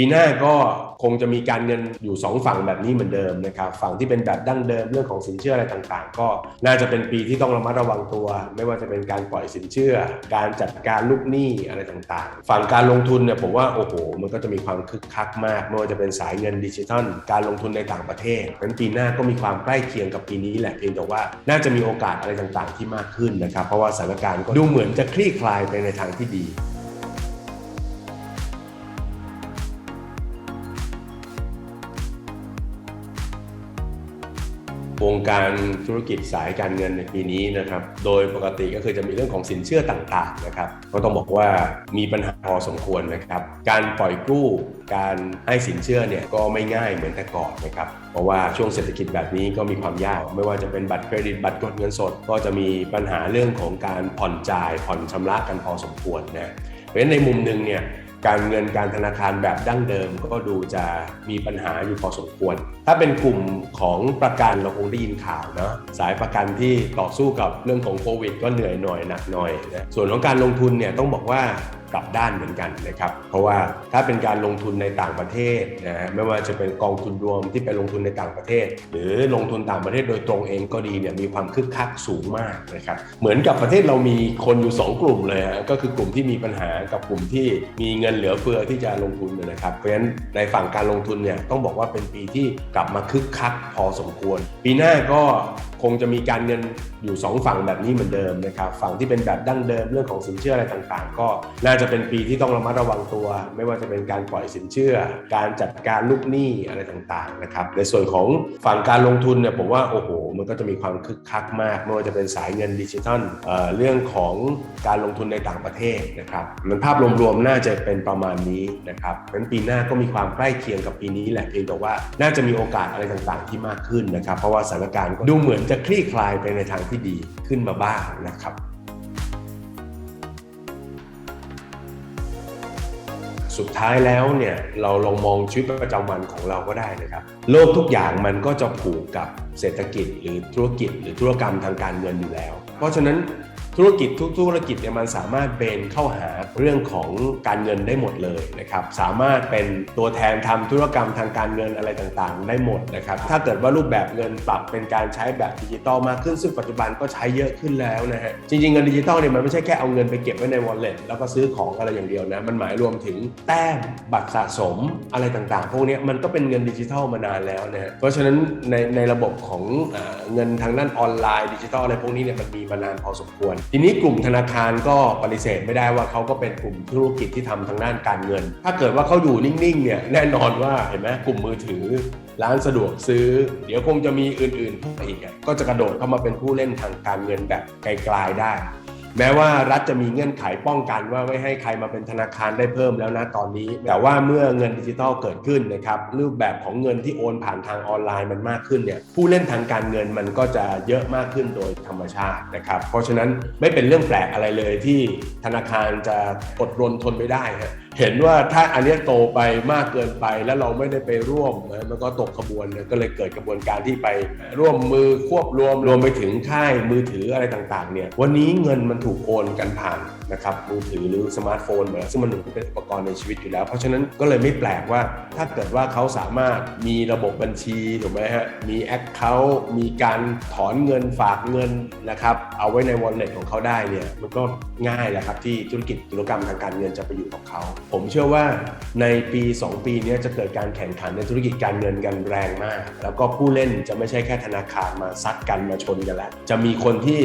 ปีหน้าก็คงจะมีการเงินอยู่ 2 ฝั่งแบบนี้เหมือนเดิมนะครับฝั่งที่เป็นแบบดั้งเดิมเรื่องของสินเชื่ออะไรต่างๆ ก็น่าจะเป็นปีที่ต้องระมัดระวังตัว ไม่ว่าจะเป็นการปล่อยสินเชื่อ การจัดการลูกหนี้อะไรต่างๆ ฝั่งการลงทุนเนี่ยผมว่าโอ้โห มันก็จะมีความคึกคักมากไม่ว่าจะเป็นสายเงินดิจิทัล การลงทุนในต่างประเทศเพราะฉะนั้นปีหน้าก็มีความใกล้เคียงกับปีนี้แหละเพียงแต่ว่าน่าจะมีโอกาสอะไรต่างๆ ที่มากขึ้นนะครับเพราะว่าสถานการณ์ก็ดูเหมือนจะคลี่คลายไปในทางที่ดี วงการธุรกิจสายการเงินในปีนี้นะครับ โดยปกติก็คือจะมีเรื่องของสินเชื่อต่างๆนะครับก็ต้องบอกว่ามีปัญหาพอสมควรนะครับ การปล่อยกู้การให้สินเชื่อเนี่ยก็ไม่ง่ายเหมือนแต่ก่อนนะครับเพราะว่าช่วงเศรษฐกิจแบบนี้ก็มีความยากไม่ว่าจะเป็นบัตรเครดิตบัตรกดเงินสด ก็จะมีปัญหาเรื่องของการผ่อนจ่ายผ่อนชำระกันพอสมควรนะเพราะฉะนั้นในมุมหนึ่งเนี่ย การเงินการธนาคารแบบดั้งเดิมก็ดูจะมีปัญหาอยู่พอสมควร ถ้าเป็นกลุ่มของประกันเราคงได้ยินข่าวเนาะสายประกันที่ต่อสู้กับเรื่องของโควิดก็เหนื่อยหน่อยหนักหน่อยนะส่วนของการลงทุนเนี่ยต้องบอกว่า กลับด้านเหมือนกันนะครับ เพราะว่าถ้าเป็นการลงทุนในต่างประเทศนะฮะไม่ว่าจะเป็นกองทุนรวมที่ไปลงทุนในต่างประเทศ หรือลงทุนต่างประเทศโดยตรงเองก็ดีเนี่ยมีความคึกคักสูงมากนะครับเหมือนกับประเทศเรามีคนอยู่ 2 กลุ่มเลยฮะก็คือกลุ่มที่มีปัญหากับกลุ่มที่มีเงินเหลือเฟือที่จะลงทุนนะครับเพราะฉะนั้นในฝั่งการลงทุนเนี่ยต้องบอกว่าเป็นปีที่กลับมาคึกคักพอสมควร ปีหน้าก็ คงจะมีการเงินอยู่ 2 ฝั่งแบบนี้เหมือนเดิมนะครับฝั่งที่เป็นแบบดั้งเดิมเรื่องของสินเชื่ออะไรต่างๆ ก็น่าจะเป็นปีที่ต้องระมัดระวังตัว ไม่ว่าจะเป็นการปล่อยสินเชื่อ การจัดการลูกหนี้อะไรต่างๆนะครับในส่วนของฝั่งการลงทุนเนี่ยผมว่าโอ้โห มันก็จะมีความคึกคักมากไม่ว่าจะเป็นสายเงินดิจิทัลเเรื่องของการลงทุนในต่างประเทศนะครับมันภาพรวมๆน่าจะเป็นประมาณนี้นะครับเพราะฉะนั้นปีหน้าก็มีความใกล้เคียงกับปีนี้แหละเพียงแต่ว่าน่าจะมีโอกาสอะไรต่างๆ ที่มากขึ้นนะครับ เพราะว่าสถานการณ์ก็ดูเหมือนจะคลี่คลายไปในทางที่ดีขึ้นมาบ้างนะครับ สุดท้ายแล้วเนี่ยเราลองมองชีวิตประจำวันของเราก็ได้นะครับ โลกทุกอย่างมันก็จะผูกกับเศรษฐกิจหรือธุรกิจ หรือธุรกรรมทางการเงินอยู่แล้ว เพราะฉะนั้น ธุรกิจทุกธุรกิจเนี่ยมันสามารถเบนเข้าหาเรื่องของการเงินได้หมดเลยนะครับสามารถเป็นตัวแทนทำธุรกรรมทางการเงินอะไรต่างๆ ได้หมดนะครับถ้าเกิดว่ารูปแบบเงินปรับเป็นการใช้แบบดิจิตอลมากขึ้น ซึ่งปัจจุบันก็ใช้เยอะขึ้นแล้วนะฮะจริงๆเงินดิจิตอลเนี่ยมันไม่ใช่แค่เอาเงินไปเก็บไว้ใน wallet แล้วก็ซื้อของอะไรอย่างเดียวนะมันหมายรวมถึงแต้มบัตรสะสมอะไรต่างๆ พวกนี้มันก็เป็นเงินดิจิทัลมานานแล้วนะฮะเพราะฉะนั้นในในระบบของ เงินทางด้านออนไลน์ดิจิทัลอะไรพวกนี้เนี่ยมันมีมานานพอสมควร ทีนี้กลุ่มธนาคารก็ปฏิเสธไม่ได้ว่าเขาก็เป็นกลุ่มธุรกิจที่ทำทางด้านการเงิน ถ้าเกิดว่าเขาอยู่นิ่งๆเนี่ยแน่นอนว่าเห็นไหมกลุ่มมือถือ ร้านสะดวกซื้อ เดี๋ยวคงจะมีอื่นๆเพิ่มอีกก็จะกระโดดเข้ามาเป็นผู้เล่นทางการเงินแบบไกลๆได้ แม้ว่ารัฐจะมีเงื่อนไขป้องกันว่าไม่ให้ใครมาเป็นธนาคารได้เพิ่มแล้วนะตอนนี้ แต่ว่าเมื่อเงินดิจิทัลเกิดขึ้นนะครับรูปแบบของเงินที่โอนผ่านทางออนไลน์มันมากขึ้นเนี่ยผู้เล่นทางการเงินมันก็จะเยอะมากขึ้นโดยธรรมชาตินะครับเพราะฉะนั้นไม่เป็นเรื่องแปลกอะไรเลยที่ธนาคารจะอดรนทนไม่ได้ฮะ เห็นว่าถ้าอันนี้โตไปมากเกินไปแล้วเราไม่ได้ไปร่วมนะมันก็ตกขบวนนะก็เลยเกิดกระบวนการที่ไปร่วมมือควบรวมรวมไปถึงค่ายมือถืออะไรต่างๆเนี่ยวันนี้เงินมันถูกโอนกันผ่านนะครับมือถือหรือสมาร์ทโฟนเหมือนซึ่งมันเป็นอุปกรณ์ในชีวิตอยู่แล้ว เพราะฉะนั้นก็เลยไม่แปลกว่าถ้าเกิดว่าเขาสามารถมีระบบบัญชีถูกไหมฮะมีแอคเคาท์มีการถอนเงินฝากเงินนะครับเอาไว้ใน wallet ของเขาได้เนี่ยมันก็ง่ายแหละครับที่ธุรกิจธุรกรรมทางการเงินจะไปอยู่กับเขาผมเชื่อว่าในปี 2 ปีนี้จะเกิดการแข่งขันในธุรกิจการเงินกันแรงมาก แล้วก็ผู้เล่นจะไม่ใช่แค่ธนาคารมาซัดกันมาชนกันแล้ว จะมีคนที่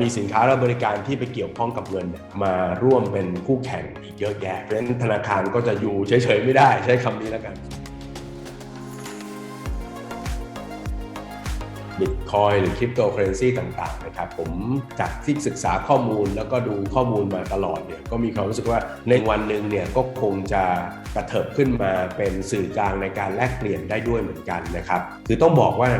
มีสินค้าและบริการที่ไปเกี่ยวข้องกับเงินมาร่วมเป็นคู่แข่งอีกเยอะแยะเพราะฉะนั้นธนาคารก็จะอยู่เฉยๆไม่ได้ใช้คำนี้แล้วกัน บิตคอยหรือคริปโตเคอเรนซีต่างๆนะครับผมจากที่ศึกษาข้อมูลแล้วก็ดูข้อมูลมาตลอดเนี่ยก็มีความรู้สึกว่าในวันหนึ่งเนี่ยก็คงจะกระเถิบขึ้นมาเป็นสื่อกลางในการแลกเปลี่ยนได้ด้วยเหมือนกันนะครับคือต้องบอกว่า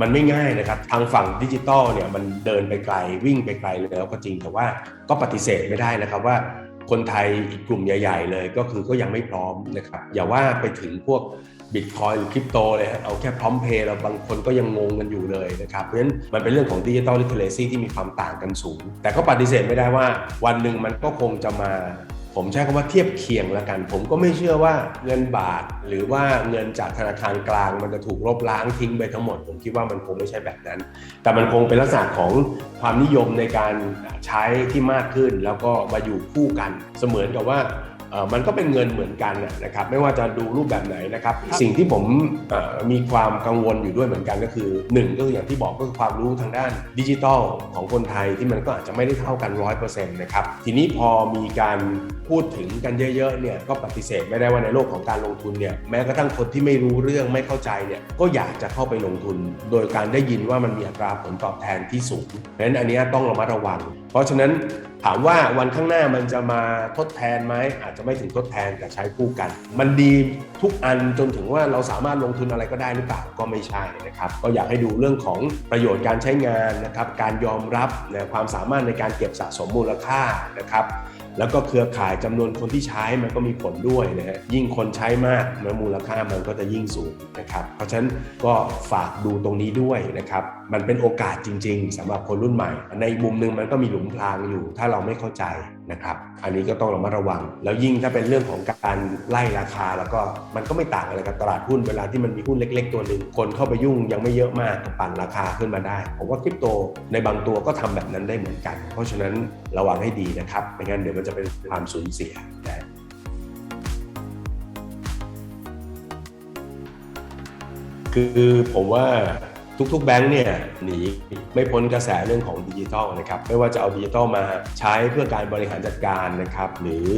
มันไม่ง่ายนะครับทางฝั่งดิจิตอลเนี่ยมันเดินไปไกลวิ่งไปไกลแล้วก็จริงแต่ว่าก็ปฏิเสธไม่ได้นะครับว่าคนไทยอีกกลุ่มใหญ่ ๆ เลยก็คือก็ยังไม่พร้อมนะครับอย่าว่าไปถึงพวก บิตคอยหรือคริปโตเลยฮะเอาแค่พร้อมเพย์เราบางคนก็ยังงงกันอยู่เลยนะครับ เพราะฉะนั้นมันเป็นเรื่องของดิจิ t a ลลิเทเรซีที่มีความต่างกันสูง แต่ก็ปฏิเสธไม่ได้ว่า วันหนึ่งมันก็คงจะมา ผมใช้คำว่าเทียบเคียงล้วกัน ผมก็ไม่เชื่อว่าเงินบาท หรือว่าเงินจากธนาคารกลาง มันจะถูกลบล้างทิ้งไปทั้งหมด ผมคิดว่ามันคงไม่ใช่แบบนั้น แต่มันคงเป็นลักษณะของความนิยมในการใช้ที่มากขึ้น แล้วก็มาอยู่คู่กัน เสมือนกับว่า มันก็เป็นเงินเหมือนกันน่ะนะครับไม่ว่าจะดูรูปแบบไหนนะครับ สิ่งที่ผมเอ่อมีความกังวลอยู่ด้วยเหมือนกันก็คือหนึ่งก็คืออย่างที่บอกก็คือความรู้ทางด้านดิจิทัลของคนไทยที่มันก็อาจจะไม่ได้เท่ากันร้อยเปอร์เซ็นต์นะครับทีนี้พอมีการพูดถึงกันเยอะๆเนี่ยก็ปฏิเสธไม่ได้ว่าในโลกของการลงทุนเนี่ยแม้กระทั่งคนที่ไม่รู้เรื่องไม่เข้าใจเนี่ยก็อยากจะเข้าไปลงทุน โดยการได้ยินว่ามันมีอัตราผลตอบแทนที่สูงเพราะฉะนั้นอันเนี้ยต้องระมัดระวัง เพราะฉะนั้น ถามว่าวันข้างหน้ามันจะมาทดแทนไหมอาจจะไม่ถึงทดแทนแต่ใช้คู่กัน มันดีทุกอันจนถึงว่าเราสามารถลงทุนอะไรก็ได้หรือเปล่าก็ไม่ใช่นะครับก็อยากให้ดูเรื่องของประโยชน์การใช้งานนะครับการยอมรับนะความสามารถในการเก็บสะสมมูลค่านะครับ แล้วก็เครือข่ายจำนวนคนที่ใช้มันก็มีผลด้วยนะฮะยิ่งคนใช้มากนะมูลค่ามันก็จะยิ่งสูงนะครับเพราะฉะนั้นก็ฝากดูตรงนี้ด้วยนะครับมันเป็นโอกาสจริง ๆสำหรับคนรุ่นใหม่ ในมุมหนึงมันก็มีหลุมพรางอยู่ ถ้าเราไม่เข้าใจนะครับ อันนี้ก็ต้องระมัดระวัง แล้วยิ่งถ้าเป็นเรื่องของการไล่ราคาแล้วก็มันก็ไม่ต่างอะไรกับตลาดหุ้นเวลาที่มันมีหุ้นเล็ก ๆ ตัวหนึ่งคนเข้าไปยุ่งยังไม่เยอะมากก็ปั่นราคาขึ้นมาได้ ผมว่าคริปโตในบางตัวก็ทำแบบนั้นได้เหมือนกัน เพราะฉะนั้นระวังให้ดีนะครับไม่งั้นเดี๋ยวมันจะเป็นความสูญเสียคือผมว่า ทุกๆแบงค์เนี่ยหนีไม่พ้นกระแสเรื่องของดิจิทัลนะครับไม่ว่าจะเอาดิจิทัลมาใช้เพื่อการบริหารจัดการนะครับหรือ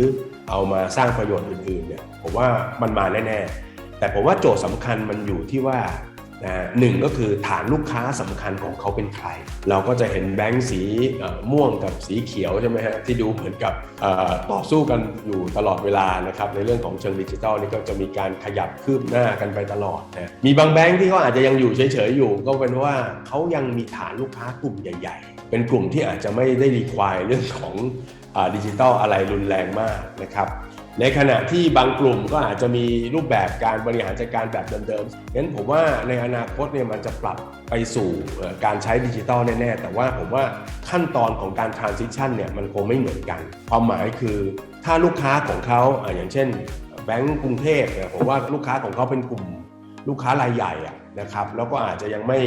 เอามาสร้างประโยชน์อื่นๆเนี่ยผมว่ามันมาแน่ๆแต่ผมว่าโจทย์สำคัญมันอยู่ที่ว่า นะหนึ่งก็คือฐานลูกค้าสำคัญของเขาเป็นใคร เราก็จะเห็นแบงค์สีม่วงกับสีเขียวใช่ไหมฮะที่ดูเหมือนกับต่อสู้กันอยู่ตลอดเวลานะครับในเรื่องของเชิงดิจิทัลนี่ก็จะมีการขยับคืบหน้ากันไปตลอดนะมีบางแบงค์ที่เขาอาจจะยังอยู่เฉยๆอยู่ ก็เป็นว่าเขายังมีฐานลูกค้ากลุ่มใหญ่ ๆ เป็นกลุ่มที่อาจจะไม่ได้รีควายเรื่องของดิจิทัลอะไรรุนแรงมากนะครับ ในขณะที่บางกลุ่มก็อาจจะมีรูปแบบการบริหารจัดการแบบเดิมๆงั้นผมว่าในอนาคตเนี่ยมันจะปรับไปสู่การใช้ดิจิทัลแน่ๆ แต่ว่าผมว่าขั้นตอนของการ transition เนี่ยมันคงไม่เหมือนกัน ความหมายคือถ้าลูกค้าของเขาอะอย่างเช่นแบงก์กรุงเทพเนี่ยผมว่าลูกค้าของเขาเป็นกลุ่มลูกค้ารายใหญ่อะนะครับแล้วก็อาจจะยังไม่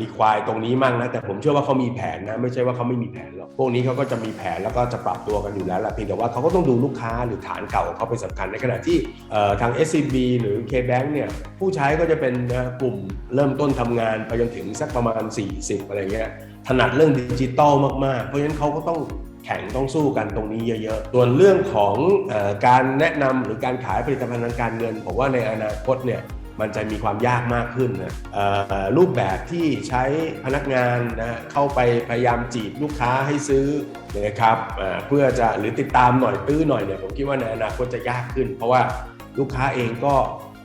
รีควายตรงนี้มั่งนะแต่ผมเชื่อว่าเขามีแผนนะไม่ใช่ว่าเขาไม่มีแผนหรอกพวกนี้เขาก็จะมีแผนแล้วก็จะปรับตัวกันอยู่แล้วแหละเพียงแต่ว่าเขาก็ต้องดูลูกค้าหรือฐานเก่าของเขาเป็นสำคัญในขณะที่เอ่อทาง SCB หรือ KBank เนี่ยผู้ใช้ก็จะเป็นกลุ่มเริ่มต้นทำงานไปจนถึงสักประมาณ 40 อะไรเงี้ยถนัดเรื่องดิจิตอลมาก ๆ เพราะฉะนั้นเขาก็ต้องแข่งต้องสู้กันตรงนี้เยอะๆ ส่วนเรื่องของอการแนะนำหรือการขายผลิตภัณฑ์ทางการเงินผมว่าในอนาคตเนี่ย มันจะมีความยากมากขึ้นนะรูปแบบที่ใช้พนักงานนะเข้าไปพยายามจีบลูกค้าให้ซื้อนะครับเพื่อจะหรือติดตามหน่อยตื้อหน่อยเนี่ยผมคิดว่าในอนาคตจะยากขึ้น เพราะว่าลูกค้าเองก็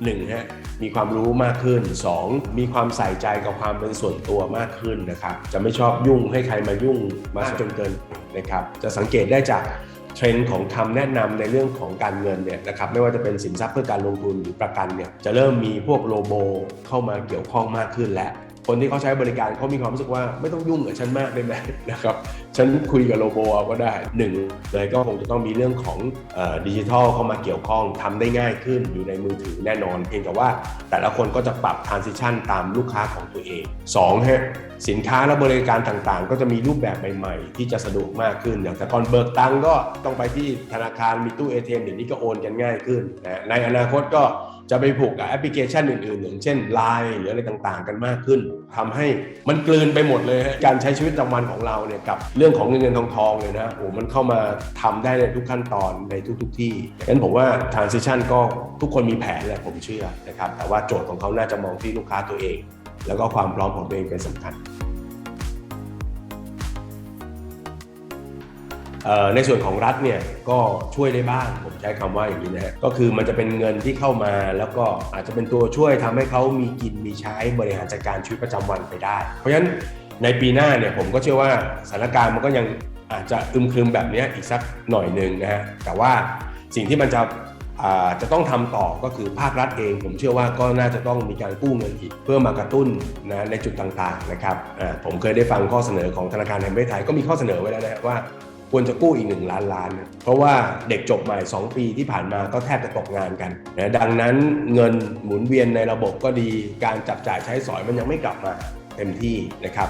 หนึ่งฮะมีความรู้มากขึ้น 2 มีความใส่ใจกับความเป็นส่วนตัวมากขึ้นนะครับ จะไม่ชอบยุ่งให้ใครมายุ่งมากจนเกินนะครับ จะสังเกตได้จาก เทรนด์ของคำแนะนำในเรื่องของการเงินเนี่ยนะครับไม่ว่าจะเป็นสินทรัพย์เพื่อการลงทุนหรือประกันเนี่ยจะเริ่มมีพวกโลโบเข้ามาเกี่ยวข้องมากขึ้นแล้ว คนที่เขาใช้บริการเขามีความรู้สึกว่าไม่ต้องยุ่งกับฉันมากได้ไหมนะครับฉันคุยกับโลโบเอาก็ได้หนึ่งเลยก็คงจะต้องมีเรื่องของดิจิทัลเข้ามาเกี่ยวข้องทำได้ง่ายขึ้นอยู่ในมือถือแน่นอน เพียงแต่ว่าแต่ละคนก็จะปรับ transition ตามลูกค้าของตัวเองสองฮะสินค้าและบริการต่างๆ ก็จะมีรูปแบบใหม่ๆ ที่จะสะดวกมากขึ้นอย่างแต่ก่อนเบิกตังก็ต้องไปที่ธนาคารมีตู้ ATM เดี๋ยวนี้ก็โอนกันง่ายขึ้นนะในอนาคตก็ จะไปผูกกับแอปพลิเคชันอื่นๆอย่างเช่น Line หรืออะไรต่างๆ กันมากขึ้นทำให้มันกลืนไปหมดเลย การใช้ชีวิตประจำวันของเราเนี่ยกับเรื่องของเงินเงินทองทองเลยนะโอ้มันเข้ามาทำได้ในทุกขั้นตอนในทุกๆที่งั้นผมว่า transition ก็ทุกคนมีแผนแหละผมเชื่อนะครับแต่ว่าโจทย์ของเขาน่าจะมองที่ลูกค้าตัวเอง แล้วก็ความพร้อมของตัวเองเป็นสำคัญ ในส่วนของรัฐเนี่ยก็ช่วยได้บ้างผมใช้คำว่าอย่างนี้นะฮะก็คือมันจะเป็นเงินที่เข้ามาแล้วก็อาจจะเป็นตัวช่วยทำให้เขามีกินมีใช้บริหารจัดการชีวิตประจำวันไปได้ เพราะฉะนั้นในปีหน้าเนี่ยผมก็เชื่อว่าสถานการณ์มันก็ยังอาจจะอึมครึมแบบนี้อีกสักหน่อยหนึ่งนะฮะแต่ว่าสิ่งที่มันจะจะต้องทำต่อก็คือภาครัฐเอง ผมเชื่อว่าก็น่าจะต้องมีการกู้เงินอีก เพื่อมากระตุ้นนะในจุดต่างๆนะครับผมเคยได้ฟังข้อเสนอของธนาคารแห่งประเทศไทยก็มีข้อเสนอไว้แล้วนะฮะว่า ควรจะกู้อีก 1 ล้านล้านนะเพราะว่าเด็กจบใหม่ 2 ปีที่ผ่านมาก็แทบจะตกงานกันนะดังนั้นเงินหมุนเวียนในระบบก็ดี การจับจ่ายใช้สอยมันยังไม่กลับมาเต็มที่นะครับ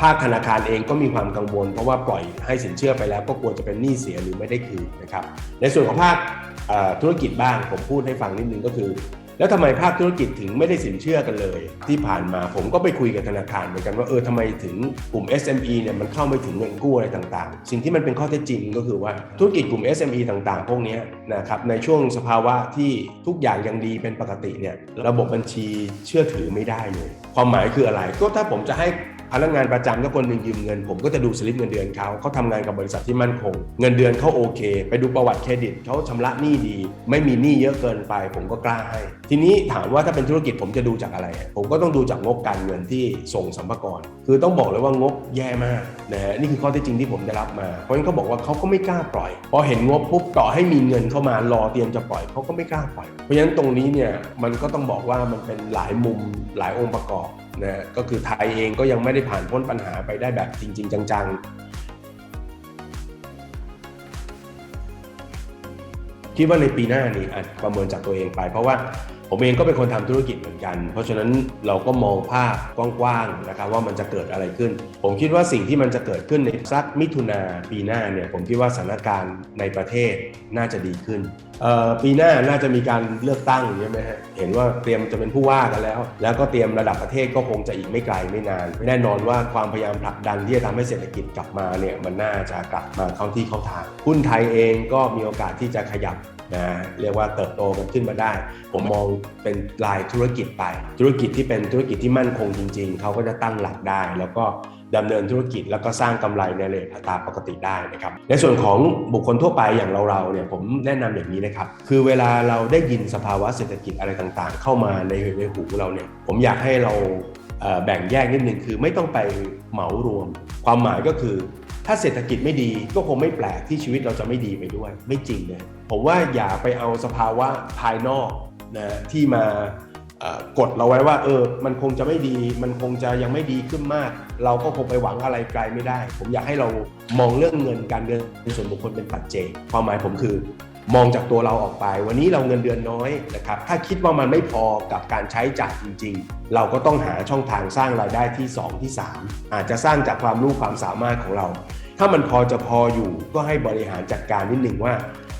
ภาคธนาคารเองก็มีความกังวล เพราะว่าปล่อยให้สินเชื่อไปแล้วก็กลัวจะเป็นหนี้เสียหรือไม่ได้คืนนะครับในส่วนของภาคธุรกิจบ้างผมพูดให้ฟังนิดนึงก็คือ แล้วทำไมภาคธุรกิจถึงไม่ได้สินเชื่อกันเลย ที่ผ่านมาผมก็ไปคุยกับธนาคารเหมือนกันว่าเออทำไมถึงกลุ่ม SME เนี่ยมันเข้าไม่ถึงเงินกู้อะไรต่างๆ สิ่งที่มันเป็นข้อเท็จจริงก็คือว่าธุรกิจกลุ่ม SME ต่างๆ พวกนี้นะครับในช่วงสภาวะที่ทุกอย่างยังดีเป็นปกติเนี่ยระบบบัญชีเชื่อถือไม่ได้เลย ความหมายคืออะไรก็ถ้าผมจะให้ พนักงานประจำถ้าคนหนึ่งยืมเงิน ผมก็จะดูสลิปเงินเดือนเขาเขาทำงานกับบริษัทที่มั่นคง เงินเดือนเขาโอเค ไปดูประวัติเครดิตเขาชำระหนี้ดี ไม่มีหนี้เยอะเกินไป ผมก็กล้าให้ทีนี้ถามว่าถ้าเป็นธุรกิจผมจะดูจากอะไร ผมก็ต้องดูจากงบการเงินที่ส่งสัมภาระคือต้องบอกเลยว่างบแย่มากนะฮะนี่คือข้อเท็จจริงที่ผมได้รับมา เพราะฉะนั้นเขาบอกว่าเขาก็ไม่กล้าปล่อย พอเห็นงบปุ๊บต่อให้มีเงินเข้ามารอเตรียมจะปล่อยเขาก็ไม่กล้าปล่อย เพราะฉะนั้นตรงนี้เนี่ยมันก็ต้องบอกว่ามันเป็นหลายมุมหลายองค์ประกอบ นะก็คือไทยเองก็ยังไม่ได้ผ่านพ้นปัญหาไปได้แบบจริง ๆ จัง ๆ คิดว่าในปีหน้านี้อาจประเมินจากตัวเองไป เพราะว่าผมเองก็เป็นคนทำธุรกิจเหมือนกัน เพราะฉะนั้นเราก็มองภาพกว้างๆนะครับว่ามันจะเกิดอะไรขึ้น ผมคิดว่าสิ่งที่มันจะเกิดขึ้นในสักมิถุนาปีหน้าเนี่ยผมคิดว่าสถานการณ์ในประเทศน่าจะดีขึ้นปีหน้าน่าจะมีการเลือกตั้งใช่ไหมฮะเห็นว่าเตรียมจะเป็นผู้ว่ากันแล้ว แล้วก็เตรียมระดับประเทศก็คงจะอีกไม่ไกลไม่นานแน่นอนว่าความพยายามผลักดันที่จะทำให้เศรษฐกิจกลับมาเนี่ยมันน่าจะกลับมาเข้าที่เข้าทางหุ้นไทยเองก็มีโอกาสที่จะขยับ นะเรียกว่าเติบโตกันขึ้นมาได้ ผมมองเป็นรายธุรกิจไป ธุรกิจที่เป็นธุรกิจที่มั่นคงจริง ๆ เขาก็จะตั้งหลักได้ แล้วก็ดำเนินธุรกิจแล้วก็สร้างกำไรในเรทอัตราปกติได้นะครับ ในส่วนของบุคคลทั่วไปอย่างเราๆเนี่ยผมแนะนำอย่างนี้นะครับ คือเวลาเราได้ยินสภาวะเศรษฐกิจอะไรต่างๆ เข้ามาในในหูเราเนี่ยผมอยากให้เราแบ่งแยกนิดนึงคือไม่ต้องไปเหมารวม ความหมายก็คือ ถ้าเศรษฐกิจไม่ดีก็คงไม่แปลกที่ชีวิตเราจะไม่ดีไปด้วย ไม่จริงเลยผมว่าอย่าไปเอาสภาวะภายนอกนะที่มากดเราไว้ว่าเออมันคงจะไม่ดี มันคงจะยังไม่ดีขึ้นมาก เราก็คงไปหวังอะไรไกลไม่ได้ ผมอยากให้เรามองเรื่องเงินการเงินในส่วนบุคคลเป็นปัจเจกความหมายผมคือ มองจากตัวเราออกไป วันนี้เราเงินเดือนน้อยนะครับถ้าคิดว่ามันไม่พอกับการใช้จ่ายจริง ๆ เราก็ต้องหาช่องทางสร้างรายได้ที่ 2 ที่ 3 อาจจะสร้างจากความรู้ความสามารถของเรา ถ้ามันพอจะพออยู่ก็ให้บริหารจัดการนิดหนึ่งว่า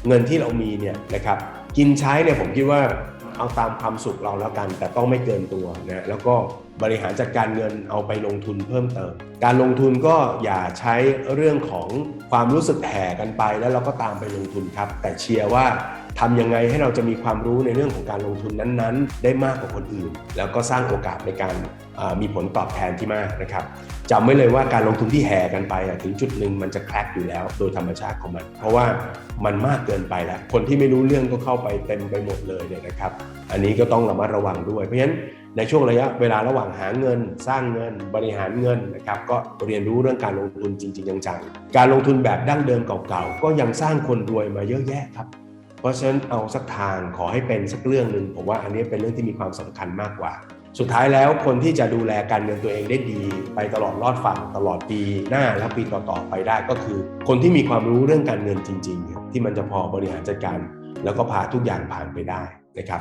เงินที่เรามีเนี่ยนะครับกินใช้เนี่ยผมคิดว่าเอาตามความสุขเราแล้วกัน แต่ต้องไม่เกินตัวนะแล้วก็ บริหารจัดการเงินเอาไปลงทุนเพิ่มเติม การลงทุนก็อย่าใช้เรื่องของความรู้สึกแห่กันไป แล้วเราก็ตามไปลงทุนครับ แต่เชียร์ว่าทำยังไงให้เราจะมีความรู้ในเรื่องของการลงทุนนั้นๆ ได้มากกว่าคนอื่น แล้วก็สร้างโอกาสในการมีผลตอบแทนที่มากนะครับจำไว้เลยว่าการลงทุนที่แห่กันไปอะถึงจุดหนึ่งมันจะแคลกอยู่แล้วโดยธรรมชาติของมัน เพราะว่ามันมากเกินไปแล้ว คนที่ไม่รู้เรื่องก็เข้าไปเต็มไปหมดเลยเนี่ยนะครับ อันนี้ก็ต้องระมัดระวังด้วยเพราะฉะนั้น ในช่วงระยะเวลาระหว่างหาเงิน สร้างเงิน บริหารเงินนะครับก็เรียนรู้เรื่องการลงทุนจริง ๆ จังๆ การลงทุนแบบดั้งเดิมเก่าๆ ก็ยังสร้างคนรวยมาเยอะแยะครับ เพราะฉะนั้นเอาสักทางขอให้เป็นสักเรื่องหนึ่งผมว่าอันนี้เป็นเรื่องที่มีความสำคัญมากกว่า สุดท้ายแล้วคนที่จะดูแลการเงินตัวเองได้ดี ไปตลอดรอดฝั่งตลอดปีหน้าและปีต่อๆไปได้ก็คือ คนที่มีความรู้เรื่องการเงินจริง ๆ ที่มันจะพอบริหารจัดการแล้วก็พาทุกอย่างผ่านไปได้นะครับ